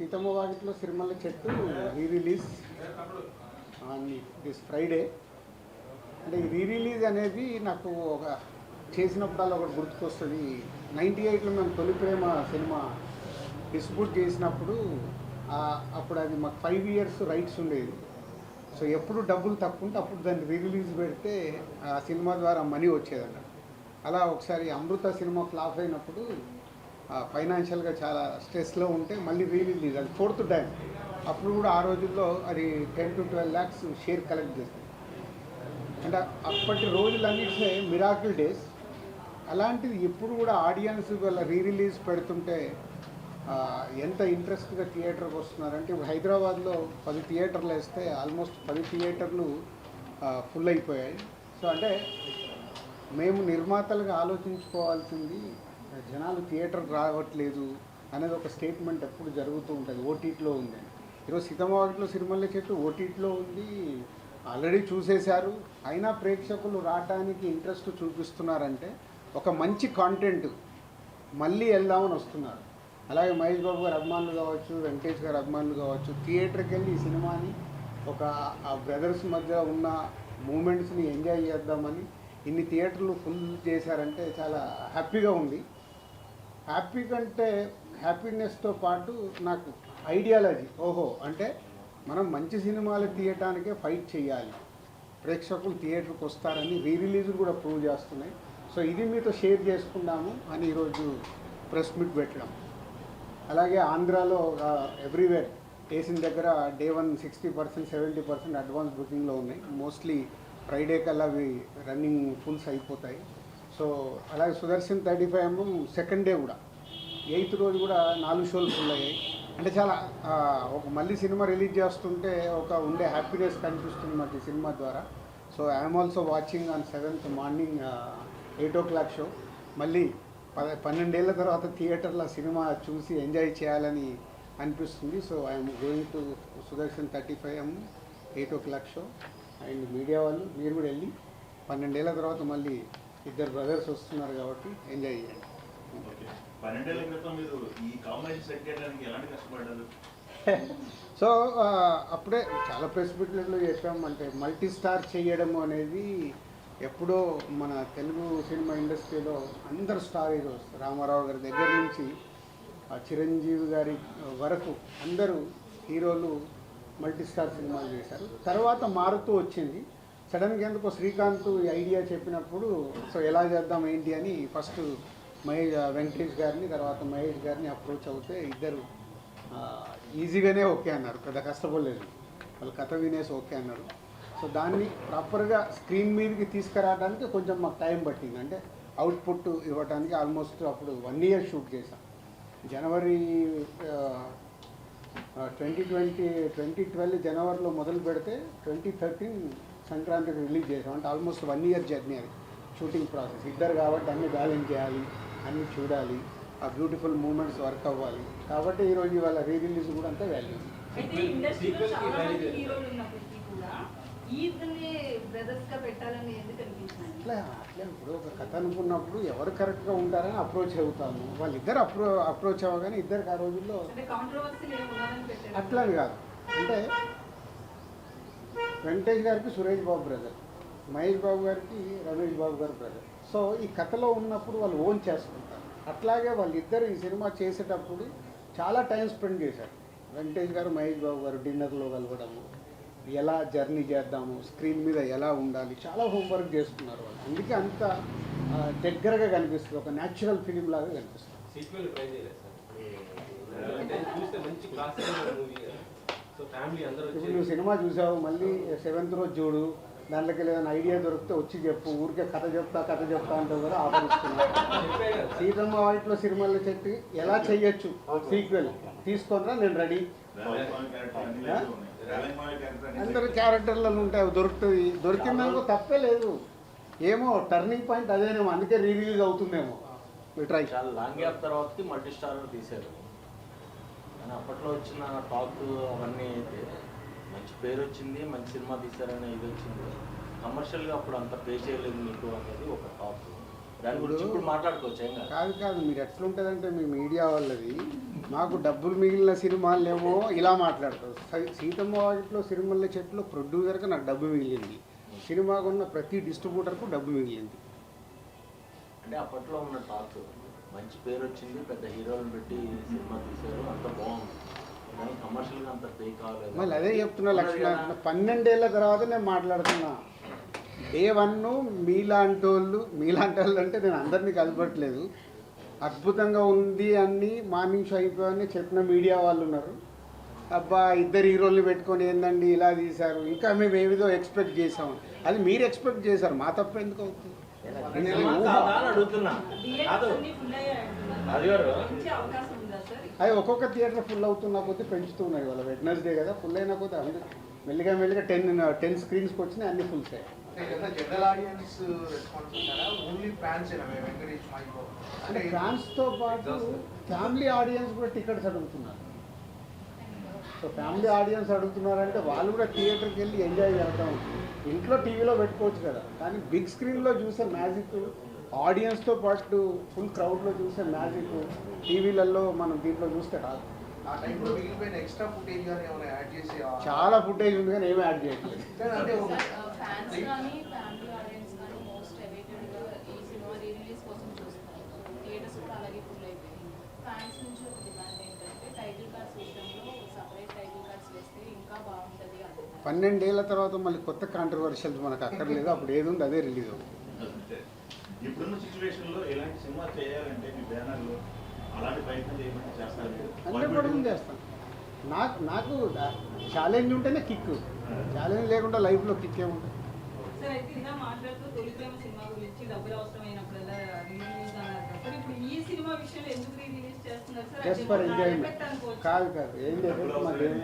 Seethamma Vakitlo Sirimalle Chettu re release on this Friday అంటే ఈ re release అనేది నాకు ఒక చేసినప్పుడల్లా ఒకటి గుర్తుకొస్తుంది. నైంటీ ఎయిట్లో మేము తొలి ప్రేమ సినిమా డిస్ట్రిబ్యూట్ చేసినప్పుడు అప్పుడు అది మాకు ఫైవ్ ఇయర్స్ రైట్స్ ఉండేది. సో ఎప్పుడు డబ్బులు తక్కువ ఉంటే అప్పుడు దాన్ని రీ రిలీజ్ పెడితే ఆ సినిమా ద్వారా మనీ వచ్చేదన్న అలా ఒకసారి అమృత సినిమా ఫ్లాప్ అయినప్పుడు ఫైనాన్షియల్గా చాలా స్ట్రెస్లో ఉంటే మళ్ళీ రీ రిలీజ్ అది ఫోర్త్ టైం. అప్పుడు కూడా ఆ రోజుల్లో అది ten to twelve lakhs share collect చేస్తుంది అంటే అప్పటి రోజులన్నింటినీ మిరాకిల్ డేస్. అలాంటిది ఇప్పుడు కూడా ఆడియన్స్ వాళ్ళ రీ రిలీజ్ పెడుతుంటే ఎంత ఇంట్రెస్ట్గా థియేటర్కి వస్తున్నారంటే ఇప్పుడు హైదరాబాద్లో పది థియేటర్లు వేస్తే ఆల్మోస్ట్ పది థియేటర్లు ఫుల్ అయిపోయాయి. సో అంటే మేము నిర్మాతలుగా ఆలోచించుకోవాల్సింది జనాలు థియేటర్ రావట్లేదు అనేది ఒక స్టేట్మెంట్ ఎప్పుడు జరుగుతూ ఉంటుంది. ఓటీటీలో ఉంది. ఈరోజు సీతమ్మవాటిలో సిరిమల్లె చెట్టు ఓటీటీలో ఉంది. ఆల్రెడీ చూసేశారు. అయినా ప్రేక్షకులు రావడానికి ఇంట్రెస్ట్ చూపిస్తున్నారంటే ఒక మంచి కాంటెంట్ మళ్ళీ వెళ్దామని వస్తున్నారు. అలాగే మహేష్ బాబు గారు అభిమానులు కావచ్చు వెంకటేష్ గారు అభిమానులు కావచ్చు థియేటర్కి వెళ్ళి ఈ సినిమాని ఒక ఆ బ్రదర్స్ మధ్య ఉన్న మూమెంట్స్ని ఎంజాయ్ చేద్దామని ఇన్ని థియేటర్లు ఫుల్ చేశారంటే చాలా హ్యాపీగా ఉంది. హ్యాపీ కంటే హ్యాపీనెస్తో పాటు నాకు ఐడియాలజీ ఓహో అంటే మనం మంచి సినిమాలు తీయటానికే ఫైట్ చేయాలి. ప్రేక్షకులు థియేటర్కి వస్తారని రీ రిలీజ్ కూడా ప్రూవ్ చేస్తున్నాయి. సో ఇది మీతో షేర్ చేసుకున్నాము అని ఈరోజు ప్రెస్ మీట్ పెట్టడం. అలాగే ఆంధ్రాలో ఎవ్రీవేర్ వేసిన దగ్గర day one sixty percent seventy percent advance బుకింగ్లో ఉన్నాయి. మోస్ట్లీ ఫ్రైడే కల్లా అవి రన్నింగ్ ఫుల్స్ అయిపోతాయి. సో అలాగే Sudarshan thirty five MM second day కూడా. ఎయిత్ రోజు కూడా నాలుగు షోలు ఫుల్ అయ్యాయి. అంటే చాలా ఒక మళ్ళీ సినిమా రిలీజ్ చేస్తుంటే ఒక ఉండే హ్యాపీనెస్ కనిపిస్తుంది మాకు ఈ సినిమా ద్వారా. So I'm also watching on seventh morning eight o'clock show మళ్ళీ పద పన్నెండేళ్ళ తర్వాత థియేటర్లో సినిమా చూసి ఎంజాయ్ చేయాలని అనిపిస్తుంది. So I'm going to Sudarshan thirty five M eight o'clock show and media వాళ్ళు మీరు కూడా వెళ్ళి పన్నెండేళ్ళ తర్వాత మళ్ళీ ఇద్దరు బ్రదర్స్ వస్తున్నారు కాబట్టి ఎంజాయ్ చేయండి. పన్నెండేళ్ళ క్రితం మీరు ఈ సెట్ చేయడానికి ఎలాంటి కష్టపడ్డారు? సో అప్పుడే చాలా ప్రెస్ మీట్లలో చెప్పాం అంటే మల్టీ స్టార్ చేయడం అనేది ఎప్పుడో మన తెలుగు సినిమా ఇండస్ట్రీలో అందరు స్టార్ హీరోస్ రామారావు గారి దగ్గర నుంచి ఆ చిరంజీవి గారి వరకు అందరూ హీరోలు మల్టీ స్టార్ సినిమాలు చేశారు. తర్వాత మారుతూ వచ్చింది. సడన్గా ఎందుకో శ్రీకాంత్ ఈ ఐడియా చెప్పినప్పుడు సో ఎలా చేద్దాం ఏంటి? అని ఫస్ట్ మహేష్ వెంకటేష్ గారిని తర్వాత మహేష్ గారిని అప్రోచ్ అవుతే ఇద్దరు ఈజీగానే ఓకే అన్నారు. పెద్ద కష్టపడలేదు. వాళ్ళు కథ వినేసి ఓకే అన్నారు. సో దాన్ని ప్రాపర్గా స్క్రీన్ మీదకి తీసుకురావడానికి కొంచెం మాకు టైం పట్టింది. అంటే అవుట్పుట్ ఇవ్వడానికి ఆల్మోస్ట్ అప్పుడు వన్ ఇయర్ షూట్ చేశాం. జనవరి ట్వంటీ ట్వంటీ ట్వంటీ ట్వెల్వ్ జనవరిలో మొదలు పెడితే ట్వంటీ థర్టీన్ సంక్రాంతికి రిలీజ్ చేసాం అంటే ఆల్మోస్ట్ వన్ ఇయర్ జర్నీ అది. షూటింగ్ ప్రాసెస్ ఇద్దరు కాబట్టి అన్ని బ్యాలెన్స్ చేయాలి అన్ని చూడాలి. ఆ బ్యూటిఫుల్ మూమెంట్స్ వర్క్ అవ్వాలి. కాబట్టి ఈరోజు ఇవాళ రీ రిలీజ్ కూడా అంతే వాల్యూ అట్లా అట్లా ఇప్పుడు ఒక కథ అనుకున్నప్పుడు ఎవరు కరెక్ట్గా ఉంటారని అప్రోచ్ అవుతాము. వాళ్ళిద్దరు అప్రో అప్రోచ్ అవ్వగానే ఇద్దరికి ఆ రోజుల్లో అట్లా కాదు. అంటే వెంకటేష్ గారికి సురేష్ బాబు బ్రదర్ మహేష్ బాబు గారికి రమేష్ బాబు గారు బ్రదర్ సో ఈ కథలో ఉన్నప్పుడు వాళ్ళు ఓన్ చేసుకుంటారు. అట్లాగే వాళ్ళిద్దరు ఈ సినిమా చేసేటప్పుడు చాలా టైం స్పెండ్ చేశారు. వెంకటేష్ గారు మహేష్ బాబు గారు డిన్నర్లో కలవడము ఎలా జర్నీ చేద్దాము స్క్రీన్ మీద ఎలా ఉండాలి చాలా హోంవర్క్ చేసుకున్నారు వాళ్ళు. అందుకే అంత దగ్గరగా కనిపిస్తుంది ఒక న్యాచురల్ ఫిలిం లాగా కనిపిస్తుంది. ఇప్పుడు నువ్వు సినిమా చూసావు మళ్ళీ సెవెంత్ రోజు చూడు దాంట్లోకి ఏదైనా ఐడియా దొరికితే వచ్చి చెప్పు ఊరికే కథ చెప్తా కథ చెప్తా అంటే కూడా ఆపరిస్తున్నా. సీతమ్మ వాటిలో సినిమాలు చెప్పి ఎలా చెయ్యొచ్చు సీక్వెల్ తీసుకొనరా నేను రెడీ. అందరు క్యారెక్టర్లలో ఉంటాయి అవి దొరుకుతుంది దొరికిందాక తప్పే లేదు. ఏమో టర్నింగ్ పాయింట్ అదేనేమో అందుకే రీ రిలీజ్ అవుతుందేమో ట్రై చాలా లాంగ్ గ్యాప్ తర్వాతకి మల్టీ స్టార్ తీశారు. కానీ అప్పట్లో వచ్చిన టాక్ అవన్నీ అయితే మంచి పేరు వచ్చింది మంచి సినిమా తీశారనే ఇది వచ్చింది. కమర్షియల్గా అప్పుడు అంత పే చేయలేదు మీకు అనేది ఒక టాక్. దాని గురించి ఇప్పుడు మాట్లాడుకోవచ్చు ఏం కాదు. కాదు కాదు మీరు ఎట్లుంటుందంటే మీ మీడియా వాళ్ళది. మాకు డబ్బులు మిగిలిన సినిమాలేమో ఇలా మాట్లాడతారు. సీతమ్మ వాకిట్లో సిరిమల్ల చెట్లు ప్రొడ్యూసర్కి నాకు డబ్బు మిగిలింది. సినిమాకు ఉన్న ప్రతి డిస్ట్రిబ్యూటర్కు డబ్బు మిగిలింది. అంటే అప్పట్లో ఉన్న టాక్. మంచి పేరు వచ్చింది పెద్ద హీరోలను పెట్టి సినిమా తీశారు. అంత బాగుంది. కానీ కమర్షియల్గా అంత పే కాలేదు. మళ్ళీ అదే చెప్తున్నా లక్ష్మణ. పన్నెండేళ్ళ తర్వాత నేను మాట్లాడుతున్నా. డే వన్ మీలాంటి వాళ్ళు మీలాంటి వాళ్ళు అంటే నేను అందరినీ కలపట్లేదు. అద్భుతంగా ఉంది అని మార్నింగ్ షో అయిపోయాయని చెప్పిన మీడియా వాళ్ళు ఉన్నారు. అబ్బా ఇద్దరు హీరోల్ని పెట్టుకొని ఏందండి ఇలా తీశారు. ఇంకా మేము ఏవిదో ఎక్స్పెక్ట్ చేసాం అది మీరు ఎక్స్పెక్ట్ చేశారు. మా తప్ప ఎందుకు అవుతుంది? అవి ఒక్కొక్క థియేటర్ ఫుల్ అవుతున్న కొద్దీ పెంచుతున్నాయి వాళ్ళ వెడ్నెస్డే కదా ఫుల్ అయిన కొద్దీ అందరూ మెల్లిగా మెల్లిగా టెన్ టెన్ స్క్రీన్స్కి వచ్చినాయి అన్ని ఫుల్స్ అయ్యాయి అంటే ఫ్యాన్స్తో పాటు ఫ్యామిలీ ఆడియన్స్ కూడా టికెట్స్ అడుగుతున్నారు. సో ఫ్యామిలీ ఆడియన్స్ అడుగుతున్నారంటే వాళ్ళు కూడా థియేటర్కి వెళ్ళి ఎంజాయ్ చేద్దాం. ఇంట్లో టీవీలో పెట్టుకోవచ్చు కదా. కానీ బిగ్ స్క్రీన్లో చూసే మ్యాజిక్ ఆడియన్స్తో పాటు ఫుల్ క్రౌడ్లో చూసే మ్యాజిక్ టీవీలలో మనం దీంట్లో చూస్తే రాదు ఆ టైంలో మిగిలిపోయిన ఎక్స్ట్రా ఫుటేజ్ కానీ ఏమైనా యాడ్ చేసి ఆ- చాలా ఫుటేజ్ ఉంది కానీ ఏమీ యాడ్ చేయట్లేదు కానీ అంటే ఒక- ఫ్యాన్స్ కానీ ఫ్యామిలీ ఆడియన్స్ కానీ మోస్ట్ అవైటెడ్గా ఈ సినిమా రీ రిలీజ్ కోసం చూస్తారు థియేటర్స్ కూడా అలాగే ఫుల్ అయిపోయాయి ఫ్యాన్స్ నుంచి ఒక డిమాండ్ ఏంటంటే టైటిల్ కార్డ్స్ విషయంలో సపరేట్ టైటిల్ కార్డ్స్ వేస్తే ఇంకా బాగుంటుంది అంటున్నారు పన్నెండేళ్ళ తర్వాత మళ్ళీ కొత్త కాంట్రవర్షియల్స్ మనకు అక్కర్లేదు. అప్పుడు ఏది ఉంది అదే రిలీజ్ అవుతుంది. అంతే. ఇప్పుడున్న సిచ్యువేషన్లో ఇలాంటి సినిమా చేయాలంటే మీ బ్యానర్లో అలాంటి ప్రయత్నం చేయమంటే చేస్తారు మీరు. హండ్రెడ్ పర్సెంట్ చేస్తాను. నాకు నాకు ఛాలెంజ్ ఉంటేనే కిక్ ఛాలెంజ్ లేకుండా లైఫ్లో కిక్ ఏముంటుంది సార్ అయితే ఇలా మాట్లాడుతూ తొలి ప్రేమ సినిమా గురించి డబ్బులు అవసరమైనప్పుడల్లా రిలీజ్ అన్నారు కదా సార్. ఇప్పుడు ఈ సినిమా విషయంలో ఎందుకు రిలీజ్ చేస్తున్నారు సార్? జస్ట్ అది ఫర్ ఏమన్నా ఎంజాయ్మెంట్ ఎఫెక్ట్ అనుకోవచ్చా? కాదు కాదు. ఏం ఏం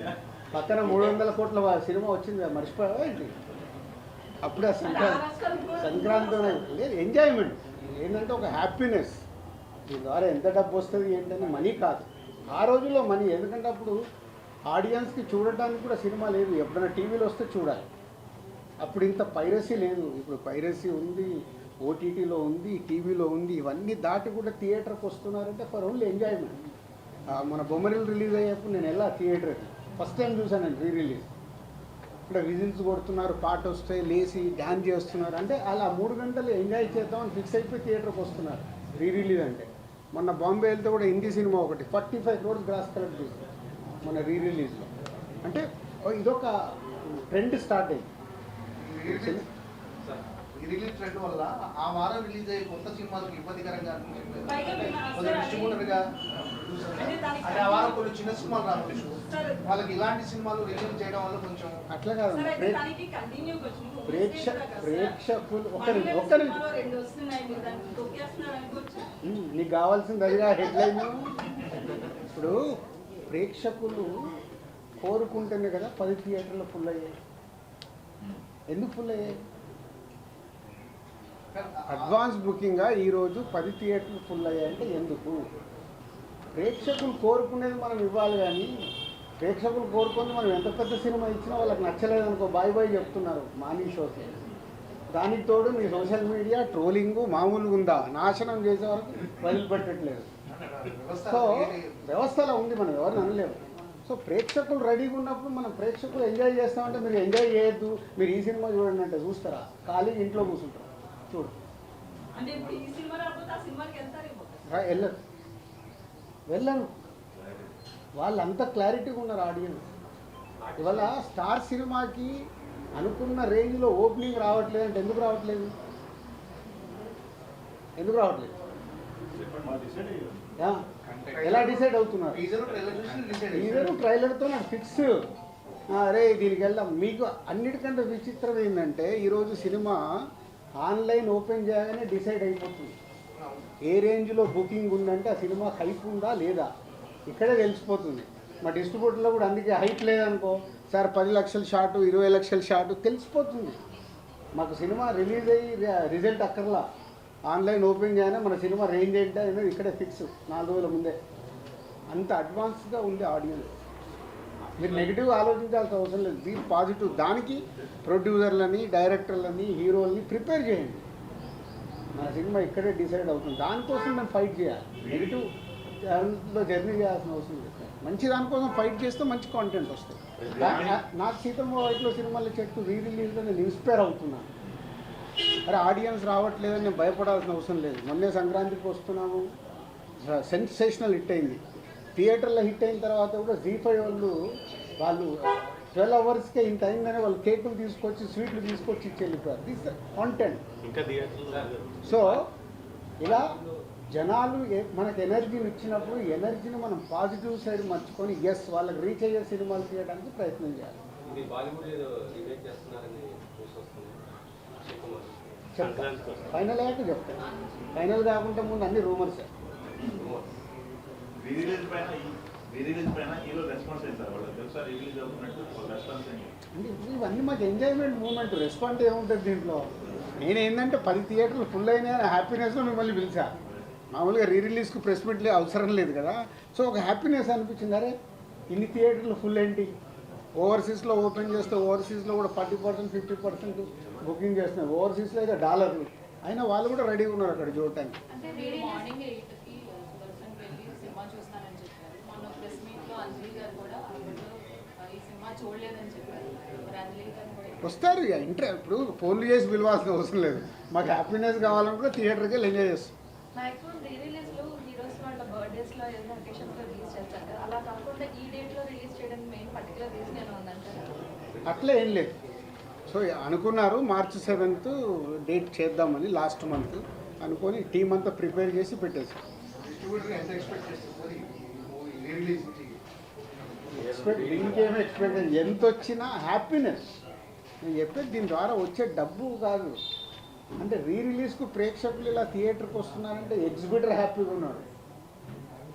పక్కన మూడు వందల కోట్ల సినిమా వచ్చింది కదా, మర్చిపోయావా ఏంటి? అప్పుడే సంక్రాంతి సంక్రాంతి. లేదు ఎంజాయ్మెంట్. ఏంటంటే ఒక హ్యాపీనెస్. దీని ద్వారా ఎంత డబ్బు వస్తుంది ఏంటంటే మనీ కాదు. ఆ రోజుల్లో మనీ ఎందుకంటే అప్పుడు ఆడియన్స్కి చూడటానికి కూడా సినిమా లేదు. ఎప్పుడైనా టీవీలో వస్తే చూడాలి. అప్పుడు ఇంత పైరసీ లేదు. ఇప్పుడు పైరసీ ఉంది ఓటీటీలో ఉంది టీవీలో ఉంది. ఇవన్నీ దాటి కూడా థియేటర్కి వస్తున్నారంటే ఫర్ ఓన్లీ ఎంజాయ్మెంట్. మన బొమ్మరిల్ రిలీజ్ అయ్యేప్పుడు నేను వెళ్ళా థియేటర్కి ఫస్ట్ టైం చూసాను రీ రిలీజ్ ఇక్కడ విజిల్స్ కొడుతున్నారు పాట వస్తే లేచి డ్యాన్స్ చేస్తున్నారు. అంటే అలా మూడు గంటలు ఎంజాయ్ చేద్దామని ఫిక్స్ అయిపోయి థియేటర్కి వస్తున్నారు. రీ రిలీజ్ అంటే. మొన్న బాంబే వెళ్తే కూడా హిందీ సినిమా ఒకటి. Forty five crores gross collect చేసింది మన రీ రిలీజ్లో అంటే ఇదొక ట్రెండ్ స్టార్ట్ అయింది. రిలీజ్ ఈ రిలీజ్ ట్రెండ్ వల్ల ఆ వారం రిలీజ్ అయ్యే కొత్త సినిమాలకు ఇబ్బందికరంగా కొంచెం డిస్ట్రిబ్యూటర్గా అంటే అంటే ఆ వారం కొన్ని చిన్న సినిమాలు రావచ్చు. వాళ్ళకి ఇలాంటి సినిమాలు రిలీజ్ చేయడం వల్ల కొంచెం అట్లా కాదు. ప్రేక్ష ప్రేక్షకులు అనుకోవచ్చు? ఉమ్, నీకు కావాల్సింది అదిగా హెడ్లైన్. ఇప్పుడు ప్రేక్షకులు కోరుకుంటేనే కదా పది థియేటర్లు ఫుల్ అయ్యాయి. ఎందుకు ఫుల్ అయ్యాయి? అడ్వాన్స్ బుకింగ్గా ఈరోజు పది థియేటర్లు ఫుల్ అయ్యాయంటే ఎందుకు? ప్రేక్షకులు కోరుకునేది మనం ఇవ్వాలి కానీ ప్రేక్షకులు కోరుకుని మనం ఎంత పెద్ద సినిమా ఇచ్చినా వాళ్ళకి నచ్చలేదు అనుకో బాయ్ బాయ్ చెప్తున్నారు మార్నింగ్ షోకి దానికి తోడు మీ సోషల్ మీడియా ట్రోలింగ్ మామూలుగా ఉందా? నాశనం చేసే వరకు వదిలిపెట్టట్లేదు సో వ్యవస్థలో ఉంది మనం ఎవరిని అనలేము. సో ప్రేక్షకులు రెడీగా ఉన్నప్పుడు మనం ప్రేక్షకులు ఎంజాయ్ చేస్తామంటే మీరు ఎంజాయ్ చేయొద్దు. మీరు ఈ సినిమా చూడండి అంటే చూస్తారా? ఖాళీ ఇంట్లో కూర్చుంటారు. చూడు. వెళ్ళరు. వెళ్ళను వాళ్ళంతా క్లారిటీగా ఉన్నారు ఆడియన్స్ ఇవాళ స్టార్ సినిమాకి అనుకున్న రేంజ్లో ఓపెనింగ్ రావట్లేదు అంటే ఎందుకు రావట్లేదు? ఎందుకు రావట్లేదు? చెప్పండి. మా డిసైడ్ అయ్యారు యా. ఎలా డిసైడ్ అవుతున్నారు? టీజర్ ట్రైలర్ చూసి డిసైడ్ టీజర్ ట్రైలర్తో నాకు ఫిక్స్ అరే దీనికి వెళ్దాం. మీకు అన్నిటికంటే విచిత్రం ఏంటంటే ఈరోజు సినిమా ఆన్లైన్ ఓపెన్ చేయగానే డిసైడ్ అయిపోతుంది. ఏ రేంజ్లో బుకింగ్ ఉందంటే ఆ సినిమా హైప్ ఉందా లేదా? ఇక్కడే తెలిసిపోతుంది. మా డిస్ట్రిబ్యూటర్లో కూడా అందుకే హైట్ లేదనుకో సార్ పది లక్షల షాటు ఇరవై లక్షల షాటు తెలిసిపోతుంది. మాకు సినిమా రిలీజ్ అయ్యి రిజల్ట్ అక్కర్లా. ఆన్లైన్ ఓపెన్ అయినా మన సినిమా రేంజ్ ఏంటి అనేది ఇక్కడే ఫిక్స్ నాలుగు రోజుల ముందే. అంత అడ్వాన్స్గా ఉంది ఆడియన్స్. మీరు నెగిటివ్ ఆలోచించాల్సిన అవసరం లేదు. దీని పాజిటివ్. దానికి ప్రొడ్యూసర్లని డైరెక్టర్లని హీరోలని ప్రిపేర్ చేయండి. మన సినిమా ఇక్కడే డిసైడ్ అవుతుంది. దానికోసం మేము ఫైట్ చేయాలి. నెగిటివ్ దాంట్లో జర్నీ చేయాల్సిన అవసరం లేదు. మంచి దానికోసం ఫైట్ చేస్తే మంచి కాంటెంట్ నా- నాకు సీతమ్మ వైట్లో సినిమాల చెట్టు రీ రిలీజ్లో నేను ఇన్స్పైర్ అవుతున్నాను. అరే ఆడియన్స్ రావట్లేదని నేను భయపడాల్సిన అవసరం లేదు. మొన్నే సంక్రాంతికి వస్తున్నాము. సెన్సేషనల్ హిట్ అయింది. థియేటర్లో హిట్ అయిన తర్వాత కూడా జీ ఫైవ్ వాళ్ళు వాళ్ళు ట్వెల్వ్ అవర్స్కే ఇంత అయిందని వాళ్ళు కేకులు తీసుకొచ్చి స్వీట్లు తీసుకొచ్చి ఇచ్చి వెళ్ళిపోయారు. దిస్ కాంటెంట్ సో ఇలా జనాలు ఏ- మనకు ఎనర్జీని ఇచ్చినప్పుడు ఎనర్జీని మనం పాజిటివ్ సైడ్ మర్చుకొని ఎస్ వాళ్ళకి రీచ్ అయ్యే సినిమాలు తీయడానికి ప్రయత్నం చేయాలి. ఇది బాలీవుడ్ ఏదో రీమేక్ చేస్తున్నారని న్యూస్ వస్తుంది. అక్షయ్ కుమార్. చెప్తాను ఫైనల్ అయ్యాక చెప్తాను ఫైనల్ కాకుండా ముందు అన్ని రూమర్స్ రెస్పాన్స్ రెస్పాన్స్ ఇవన్నీ మాకు ఎంజాయ్మెంట్ మూమెంట్ రెస్పాండ్ ఏముంటుంది దీంట్లో? నేను ఏంటంటే పది థియేటర్లు ఫుల్ అయినాయని హ్యాపీనెస్లో మిమ్మల్ని పిలిచా. మామూలుగా రీ రిలీజ్కి ప్రెస్ మీట్లే అవసరం లేదు కదా. సో ఒక హ్యాపీనెస్ అనిపించింది. అరే ఇన్ని థియేటర్లు ఫుల్ ఏంటి? ఓవర్సీస్లో ఓపెన్ చేస్తే ఓవర్సీస్లో కూడా forty percent fifty percent booking చేస్తున్నారు ఓవర్సీస్లో అయితే డాలర్లు. అయినా వాళ్ళు కూడా రెడీగా ఉన్నారు అక్కడ చూడటానికి వస్తారు ఇక. ఇంటర్ ఇప్పుడు ఫోన్లు చేసి పిలవాల్సిన అవసరం లేదు. మాకు హ్యాపీనెస్ కావాలనుకుంటే థియేటర్కి వెళ్ళి ఎంజాయ్ చేస్తాం. రీ రిలీజ్లో హీరోస్ వాళ్ళ బర్త్డేస్లో ఏదైనా అకేషన్స్లో రిలీజ్ చేస్తారు కదా. అలా కాకుండా ఈ డేట్లో రిలీజ్ చేయడానికి మెయిన్ పర్టికులర్ రీజన్ ఏమైనా ఉందంటారా అట్లే ఏం లేదు. సో అనుకున్నారు మార్చి సెవెంత్ డేట్ చేద్దామని లాస్ట్ మంత్ అనుకొని టీం అంతా ప్రిపేర్ చేసి పెట్టేసాం ఎక్స్పెక్ట్ ఇంకేమీ ఎక్స్పెక్ట్ ఎంత వచ్చినా హ్యాపీనెస్ నేను చెప్పేది దీని ద్వారా వచ్చే డబ్బు కాదు. అంటే రీ రిలీజ్కు ప్రేక్షకులు ఇలా థియేటర్కి వస్తున్నారంటే ఎగ్జిబిటర్ హ్యాపీగా ఉన్నాడు.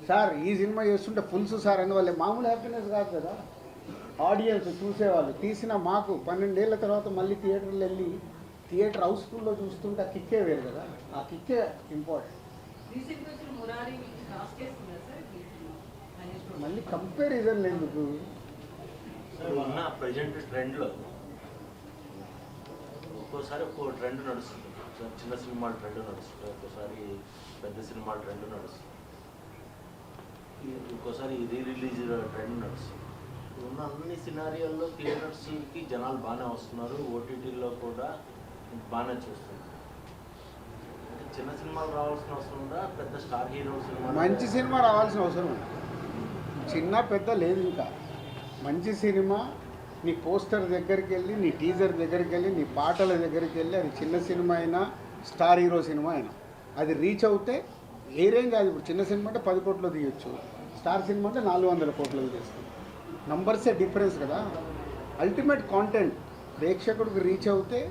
సార్ ఈ సినిమా చేస్తుంటే ఫుల్స్ సార్ అందువల్ల. మామూలు హ్యాపీనెస్ కాదు కదా. ఆడియన్స్ చూసేవాళ్ళు. తీసిన మాకు పన్నెండేళ్ళ తర్వాత మళ్ళీ థియేటర్లు వెళ్ళి థియేటర్ హౌస్ఫుల్లో చూస్తుంటే ఆ కిక్కే వేరు కదా. ఆ కిక్కే ఇంపార్టెంట్ మళ్ళీ కంపారిజన్ ఎందుకు? ఉన్న ప్రజెంట్ ట్రెండ్లో ఒక్కోసారి ఒక్కో ట్రెండ్ నడుస్తుంది. చిన్న సినిమాలు ట్రెండ్ నడుస్తుంది ఒక్కోసారి పెద్ద సినిమా ట్రెండ్ నడుస్తుంది ఒక్కోసారి ఇంకోసారి రీ రిలీజ్ ట్రెండ్ నడుస్తుంది ఉన్న అన్ని సినారియోల్లో థియేటర్స్కి జనాలు బాగానే వస్తున్నారు. ఓటీటీలో కూడా బాగానే చూస్తున్నారు. అంటే చిన్న సినిమాలు రావాల్సిన అవసరం ఉందా? పెద్ద స్టార్ హీరో సినిమా మంచి సినిమా రావాల్సిన అవసరం ఉంది. చిన్న పెద్ద లేదు ఇంకా. మంచి సినిమా నీ పోస్టర్ దగ్గరికి వెళ్ళి నీ టీజర్ దగ్గరికి వెళ్ళి నీ పాటల దగ్గరికి వెళ్ళి అది చిన్న సినిమా అయినా స్టార్ హీరో సినిమా అయినా అది రీచ్ అవుతే ఏ రేంజ్ అది? ఇప్పుడు చిన్న సినిమా అంటే పది కోట్లు తీయొచ్చు. స్టార్ సినిమా అంటే నాలుగు వందల కోట్లు తీస్తుంది నంబర్సే డిఫరెన్స్ కదా. అల్టిమేట్ కాంటెంట్ ప్రేక్షకుడికి రీచ్ అవుతే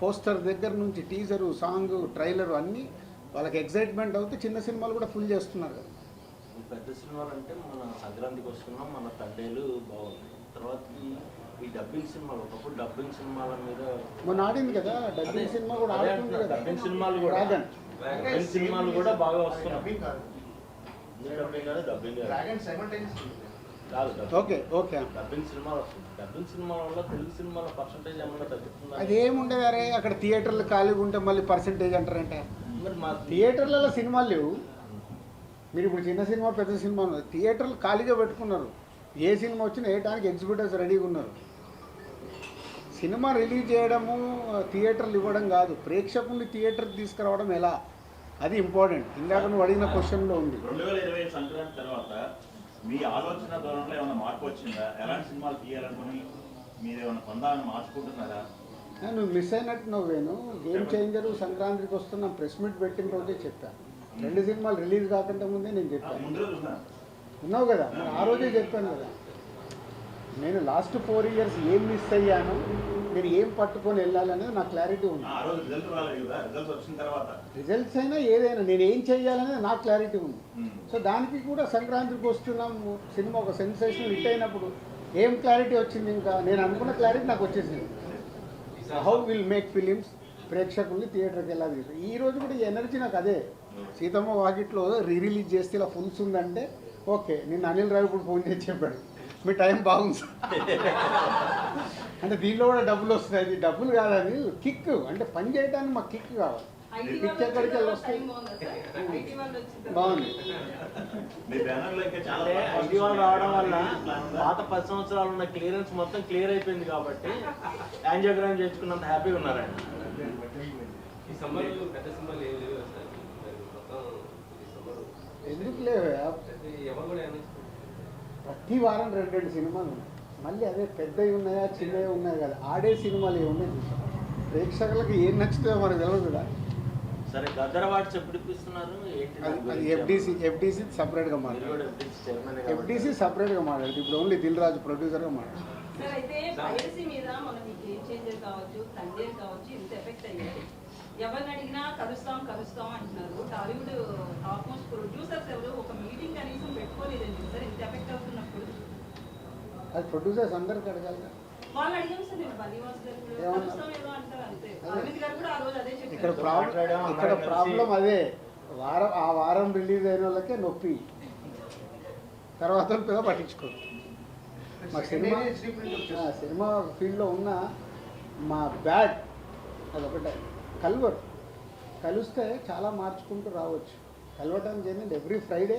పోస్టర్ దగ్గర నుంచి టీజరు సాంగ్ ట్రైలరు అన్నీ వాళ్ళకి ఎగ్జైట్మెంట్ అవుతే చిన్న సినిమాలు కూడా ఫుల్ చేస్తున్నారు కదా. పెద్ద సినిమాలు అంటే మన సంక్రాంతికి వస్తున్నాం మన తండ్రిలు బాగుంది తర్వాత ఈ- డబ్బింగ్ సినిమాలు ఒకప్పుడు డబ్బింగ్ సినిమాల మీద మొన్న ఆడింది కదా డబ్బింగ్ సినిమా కూడా అదే ఆడుతుంది అంటున్నా, కదా. డబ్బింగ్ సినిమాలు కూడా. డ్రాగన్ డబ్బింగ్ సినిమాలు కూడా బాగా వస్తున్నాయి. డబ్బింగ్ కాదు dubbing. Dragon. Okay okay. Dubbing సినిమాలు వస్తుంది డబ్బింగ్ సినిమాల వల్ల తెలుగు సినిమాల పర్సంటేజ్ ఏమన్నా తగ్గుతుందా? అది ఏముండదు అరే అక్కడ థియేటర్లు ఖాళీగా ఉంటే మళ్ళీ పర్సంటేజ్ అంటారంటే. మరి మా థియేటర్లలో సినిమాలు లేవు. మీరు ఇప్పుడు చిన్న సినిమా పెద్ద సినిమా థియేటర్లు ఖాళీగా పెట్టుకున్నారు. ఏ సినిమా వచ్చినా వేయడానికి ఎగ్జిబిటర్స్ రెడీగా ఉన్నారు. సినిమా రిలీజ్ చేయడము థియేటర్లు ఇవ్వడం కాదు. ప్రేక్షకుల్ని థియేటర్కి తీసుకురావడం ఎలా? అది ఇంపార్టెంట్. ఇందాక నువ్వు అడిగిన క్వశ్చన్లో ఉంది. రెండు వేల ఇరవై సంక్రాంతి తర్వాత మీ ఆలోచన ధోరణిలో ఏమైనా మార్పు వచ్చిందా? ఎలాంటి సినిమాలు తీయాలనుకుని మీరు ఏమైనా పొందాలని మార్చుకుంటున్నారా? మిస్ అయినట్టు నువ్వేను. గేమ్ చేంజర్ సంక్రాంతికి వస్తున్న ప్రెస్ మీట్ పెట్టిన రోజే చెప్పాను రెండు సినిమాలు రిలీజ్ కాకుండా ముందే నేను చెప్పాను ఉన్నావు కదా మరి ఆ రోజే చెప్పాను కదా. నేను లాస్ట్ ఫోర్ ఇయర్స్ ఏం మిస్ అయ్యాను నేను ఏం పట్టుకొని వెళ్ళాలనేది నాకు క్లారిటీ ఉంది. రిజల్ట్స్ అయినా ఏదైనా నేను ఏం చేయాలనేది నాకు క్లారిటీ ఉంది. సో దానికి కూడా సంక్రాంతికి వస్తున్నాము సినిమా ఒక సెన్సేషన్ హిట్ అయినప్పుడు ఏం క్లారిటీ వచ్చింది ఇంకా? నేను అనుకున్న క్లారిటీ నాకు వచ్చేసింది. హౌ విల్ మేక్ ఫిలిమ్స్ ప్రేక్షకుల్ని థియేటర్కి తీసు ఈ రోజు కూడా ఈ ఎనర్జీ నాకు అదే. సీతమ్మ వాకిట్లో రీ రిలీజ్ చేస్తే ఇలా ఫుల్స్ ఉందంటే ఓకే నిన్న అనిల్ రావిపూడి ఫోన్ చేసి చెప్పాడు మీ టైం బాగుంది సార్." అంటే దీనిలో కూడా డబ్బులు వస్తాయి అది డబ్బులు కాదు అది కిక్. అంటే పని చేయడానికి మాకు కిక్ కావాలి. పిక్ ఎక్కడికి వెళ్ళి వస్తాయి? బాగుందా. రావడం వల్ల? పాత పది సంవత్సరాలు ఉన్న క్లియరెన్స్ మొత్తం క్లియర్ అయిపోయింది కాబట్టి యాంజియోగ్రామ్ చేసుకున్నంత హ్యాపీగా ఉన్నారు ఆయన ఈ సమ్మర్ పెద్ద సినిమాలు ఏం లేవు సార్? మరి మొత్తం ఈ సమ్మర్ ఎందుకు లేవే? ప్రతి వారం రెండు రెండు సినిమాలు ఉన్నాయి. మళ్ళీ అదే పెద్దవి ఉన్నాయా చిన్నవి ఉన్నాయి కదా. ఆడే సినిమాలు ఏమి ఉన్నాయి ప్రేక్షకులకు ఏం నచ్చుతుందో మనకు తెలియదు కదా. సరే గద్దర వాట్స్ ఎప్పుడు ఇప్పిస్తున్నారు ఎఫ్డీసీ ఎఫ్డీసీ సపరేట్గా మాట్లాడు. ఎఫ్డీసీ సపరేట్గా మాట్లాడు ఇప్పుడు ఓన్లీ దిల్ రాజు ప్రొడ్యూసర్గా మాట్లాడు సార్ అయితే పైరసీ మీద మనం ఈ గేమ్ చేంజర్ కావచ్చు తండేర్ కావచ్చు ఇంత ఎఫెక్ట్ అయ్యాయి. ఎవరిని అడిగినా కలుస్తాం కలుస్తాం అంటున్నారు. టాలీవుడ్ టాప్ మోస్ట్ ప్రొడ్యూసర్స్ ఎవరు ఒక మీటింగ్ కనీసం పెట్టుకోలేదండి సార్ ఇంత ఎఫెక్ట్ అవుతున్నప్పుడు. అది ప్రొడ్యూసర్స్ అందరికి అడగాలి. కదా. వాళ్ళు అడిగాం సార్ నేను బలివాస్ గారు కూడా ఏమన్నారు? కలుస్తాం ఏదో అంటారు అంతే. అరవింద్ గారు కూడా ఆ రోజు అదే ఇక్కడ ప్రాబ్లం ఇక్కడ. ప్రాబ్లం అదే. వారం ఆ వారం రిలీజ్ అయిన వాళ్ళకే నొప్పి. తర్వాత పట్టించుకోరు. మా సినిమా సినిమా ఫీల్డ్లో ఉన్న మా బ్యాడ్ అదొకటే కల్వర్. కలిస్తే చాలా మార్చుకుంటూ రావచ్చు. కలవటానికి ఏంటంటే ఎవ్రీ ఫ్రైడే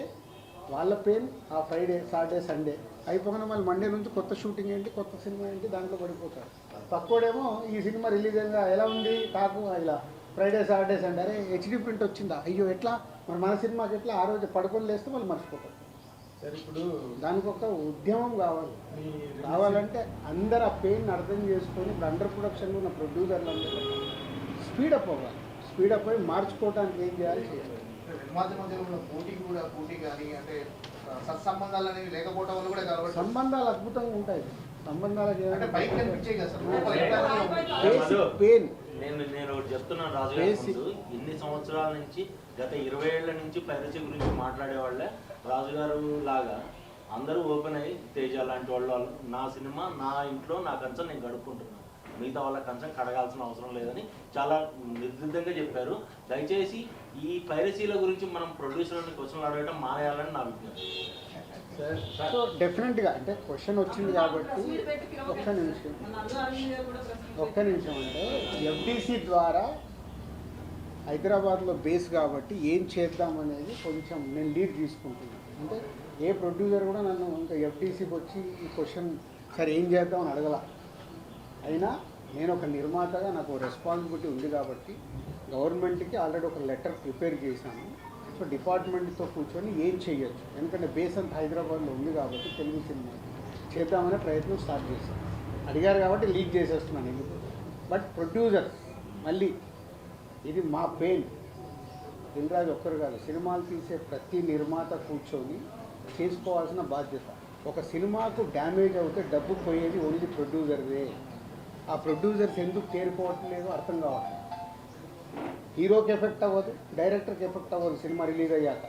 వాళ్ళ పెయిన్ ఆ ఫ్రైడే సాటర్డే సండే అయిపోగానే మళ్ళీ మండే నుంచి కొత్త షూటింగ్ ఏంటి కొత్త సినిమా ఏంటి దాంట్లో పడిపోతారు. పక్కోడేమో ఈ సినిమా రిలీజ్ అయిందా ఎలా ఉంది కాకు ఇలా ఫ్రైడే సాటర్డే సండే అరే హెచ్డి ప్రింట్ వచ్చిందా? అయ్యో ఎట్లా? మరి మన సినిమాకి ఎట్లా? ఆ రోజు పడుకొని లేస్తే వాళ్ళు మర్చిపోతారు సార్ ఇప్పుడు దానికి ఒక ఉద్యమం కావాలి. కావాలంటే అందరు ఆ పెయిన్ అర్థం చేసుకొని ఇప్పుడు అండర్ ప్రొడక్షన్లో ఉన్న ప్రొడ్యూసర్లు అందరూ స్పీడప్ అవ్వాలి. స్పీడప్ అయ్యి మార్చుకోవడానికి ఏం చేయాలి? చేయాలి మధ్య మధ్యలో ఉన్న పోటీ కూడా పోటీ కానీ అంటే సత్సంబంధాలు అనేవి లేకపోవడం వల్ల కూడా కలవడం. సంబంధాలు అద్భుతంగా ఉంటాయి. సంబంధాలకు అంటే కనిపించే కదా సార్ పెయిన్ నేను నేను ఒకటి చెప్తున్నాను రాజు గారి Basic. ముందు ఇన్ని సంవత్సరాల నుంచి గత ఇరవై ఏళ్ళ నుంచి పైరసీ గురించి మాట్లాడే వాళ్ళే. రాజుగారు లాగా అందరూ ఓపెన్ అయ్యి తేజ లాంటి వాళ్ళు నా సినిమా నా ఇంట్లో నా కంచం నేను గడుపుకుంటున్నాను మిగతా వాళ్ళ కంచం కడగాల్సిన అవసరం లేదని చాలా నిర్దిష్టంగా చెప్పారు. దయచేసి ఈ పైరసీల గురించి మనం ప్రొడ్యూసర్ని క్వశ్చన్లు అడగడం మానేయాలని నా విజ్ఞప్తి. సో డెఫినెట్గా అంటే క్వశ్చన్ వచ్చింది కాబట్టి ఒక్క నిమిషం. మన అల్లు అరవింద్ గారు కూడా ప్రశ్న ఒక్క నిమిషం అంటే ఎఫ్డిసి ద్వారా హైదరాబాద్లో బేస్ కాబట్టి ఏం చేద్దాం అనేది కొంచెం నేను లీడ్ తీసుకుంటున్నాను అంటే ఏ ప్రొడ్యూసర్ కూడా నన్ను ఇంకా ఎఫ్డిసికి వచ్చి ఈ క్వశ్చన్ సరే ఏం చేద్దాం అని అడగల. అయినా నేను ఒక నిర్మాతగా నాకు రెస్పాన్సిబిలిటీ ఉంది కాబట్టి గవర్నమెంట్కి ఆల్రెడీ ఒక లెటర్ ప్రిపేర్ చేశాను. సో డిపార్ట్మెంట్తో కూర్చొని ఏం చేయొచ్చు? ఎందుకంటే బేస్ అంత హైదరాబాద్లో ఉంది కాబట్టి తెలుగు సినిమా చేద్దామనే ప్రయత్నం స్టార్ట్ చేశాను. అడిగారు కాబట్టి లీక్ చేసేస్తున్నాను ఎందుకు? బట్ ప్రొడ్యూసర్ మళ్ళీ ఇది మా పెయిన్ దిల్రాజు ఒక్కరు కాదు సినిమాలు తీసే ప్రతి నిర్మాత కూర్చొని చేసుకోవాల్సిన బాధ్యత. ఒక సినిమాకు డ్యామేజ్ అవుతే డబ్బు పోయేది ఓన్లీ ప్రొడ్యూసర్దే ఆ ప్రొడ్యూసర్స్ ఎందుకు తేరుకోవట్లేదు అర్థం కావట్లేదు. హీరోకి ఎఫెక్ట్ అవ్వదు డైరెక్టర్కి ఎఫెక్ట్ అవ్వదు సినిమా రిలీజ్ అయ్యాక.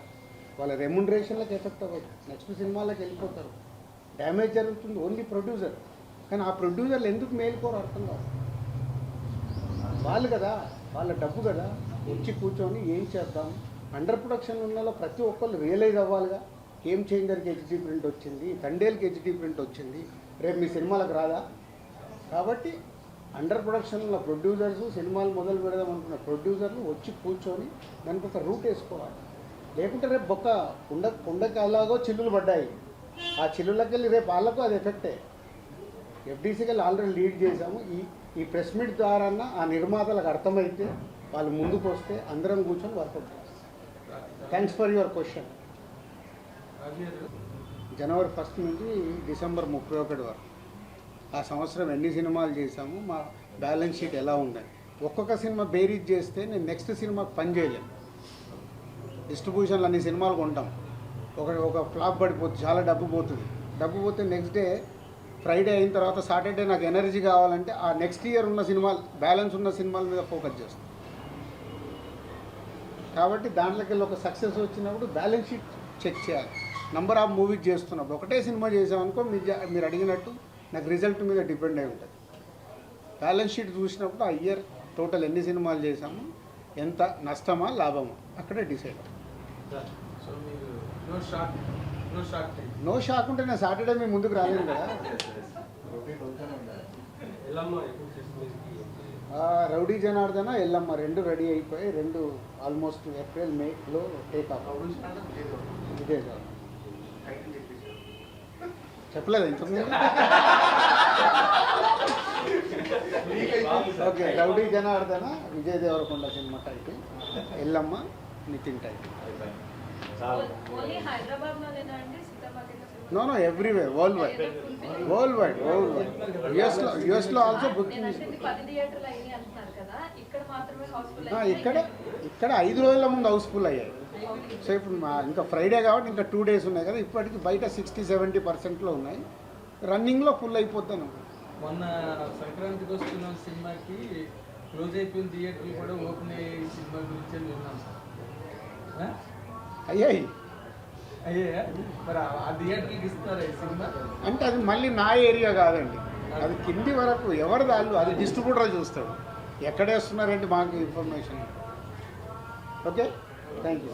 వాళ్ళ రెమ్యునరేషన్లకు ఎఫెక్ట్ అవ్వదు. నెక్స్ట్ సినిమాలకు వెళ్ళిపోతారు. డ్యామేజ్ జరుగుతుంది ఓన్లీ ప్రొడ్యూసర్. కానీ ఆ ప్రొడ్యూసర్లు ఎందుకు మేలుకోరు అర్థం కాదు వాళ్ళు కదా వాళ్ళ డబ్బు కదా. వచ్చి కూర్చొని ఏం చేద్దాం? అండర్ ప్రొడక్షన్ ఉన్న ప్రతి ఒక్కళ్ళు రియలైజ్ అవ్వాలిగా. ఏం చేంజర్కి హెచ్డీ ప్రింట్ వచ్చింది తండేల్కి హెచ్డీ ప్రింట్ వచ్చింది. రేపు మీ సినిమాలకు రాదా? కాబట్టి అండర్ ప్రొడక్షన్ ఉన్న ప్రొడ్యూసర్స్ సినిమాలు మొదలు పెడదాం అనుకున్న ప్రొడ్యూసర్లు వచ్చి కూర్చొని దానికి ఒక రూట్ వేసుకోవాలి. లేకుంటే రేపు బొక్క కుండ కుండకి అలాగో చిల్లులు పడ్డాయి. ఆ చిల్లులకి వెళ్ళి రేపు వాళ్ళకు అది ఎఫెక్టే ఎఫ్డీసీకి వెళ్ళి ఆల్రెడీ లీడ్ చేశాము. ఈ ఈ ప్రెస్ మీట్ ద్వారా ఆ నిర్మాతలకు అర్థమైతే వాళ్ళు ముందుకు వస్తే అందరం కూర్చొని వర్కౌట్ చేస్తాం. Thanks for your question January first నుంచి డిసెంబర్ ముప్పై ఒకటి వరకు. ఆ సంవత్సరం ఎన్ని సినిమాలు చేశాము మా బ్యాలెన్స్ షీట్ ఎలా ఉందని. ఒక్కొక్క సినిమా బేరీజ్ చేస్తే నేను నెక్స్ట్ సినిమాకి పని చేయలేను. డిస్ట్రిబ్యూషన్లు అన్ని సినిమాలు కొంటాం. ఒక ఒక ఫ్లాప్ పడిపోతుంది చాలా డబ్బు పోతుంది. డబ్బు పోతే నెక్స్ట్ డే ఫ్రైడే అయిన తర్వాత సాటర్డే నాకు ఎనర్జీ కావాలంటే ఆ నెక్స్ట్ ఇయర్ ఉన్న సినిమాలు బ్యాలెన్స్ ఉన్న సినిమాల మీద ఫోకస్ చేస్తాం కాబట్టి దాంట్లోకి ఒక సక్సెస్ వచ్చినప్పుడు బ్యాలెన్స్ షీట్ చెక్ చేయాలి. నంబర్ ఆఫ్ మూవీస్ చేస్తున్నప్పుడు. ఒకటే సినిమా చేసామనుకో మీరు మీరు అడిగినట్టు నాకు రిజల్ట్ మీద డిపెండ్ అయి ఉంటుంది. బ్యాలెన్స్ షీట్ చూసినప్పుడు ఆ ఇయర్ టోటల్ ఎన్ని సినిమాలు చేసాము ఎంత నష్టమా లాభమా అక్కడే డిసైడ్ నో షాక్ ఉంటే నేను సాటర్డే మీ ముందుకు రాలేను కదా. రౌడీ జనార్దన ఎల్లమ్మ రెండు రెడీ అయిపోయి రెండు ఆల్మోస్ట్ ఏప్రిల్ మేలో టేక్ ఆఫ్ పబ్లిష్ అంటే విజయ్ దేవరకొండ. విజయ్ గారు టైటిల్ చెప్పేశారు చెప్పలేదు మీకైతే ఓకే రౌడీ జనార్దన విజయ్ దేవరకొండ సినిమా title. Yellamma Nithin సీతామార్కెట్ no no everywhere world wide world wide world wide యుఎస్లో యుఎస్లో ఆల్సో బుకింగ్ ఇక్కడ ఇక్కడ ఐదు రోజుల ముందు హౌస్ఫుల్ అయ్యాయి. సో ఇప్పుడు మా ఇంకా ఫ్రైడే కాబట్టి ఇంకా టూ డేస్ ఉన్నాయి కదా ఇప్పటికి బయట సిక్స్టీ సెవెంటీ పర్సెంట్లో ఉన్నాయి. రన్నింగ్లో ఫుల్ అయిపోతాను. మొన్న సంక్రాంతికి వస్తున్న సినిమాకి క్లోజ్ అయిపోయిన థియేటర్లు కూడా ఓపెన్ అయ్యే సినిమా గురించి విన్నాం. సార్? అయ్యాయి. థియేటర్కి ఇస్తారా ఈ సినిమా? అంటే అది మళ్ళీ నా ఏరియా కాదండి. అది కింది వరకు ఎవరి దాళ్ళు అది డిస్ట్రిబ్యూటర్ చూస్తాడు. ఎక్కడ వేస్తున్నారంటే మాకు ఇన్ఫర్మేషన్ ఓకే Thank you.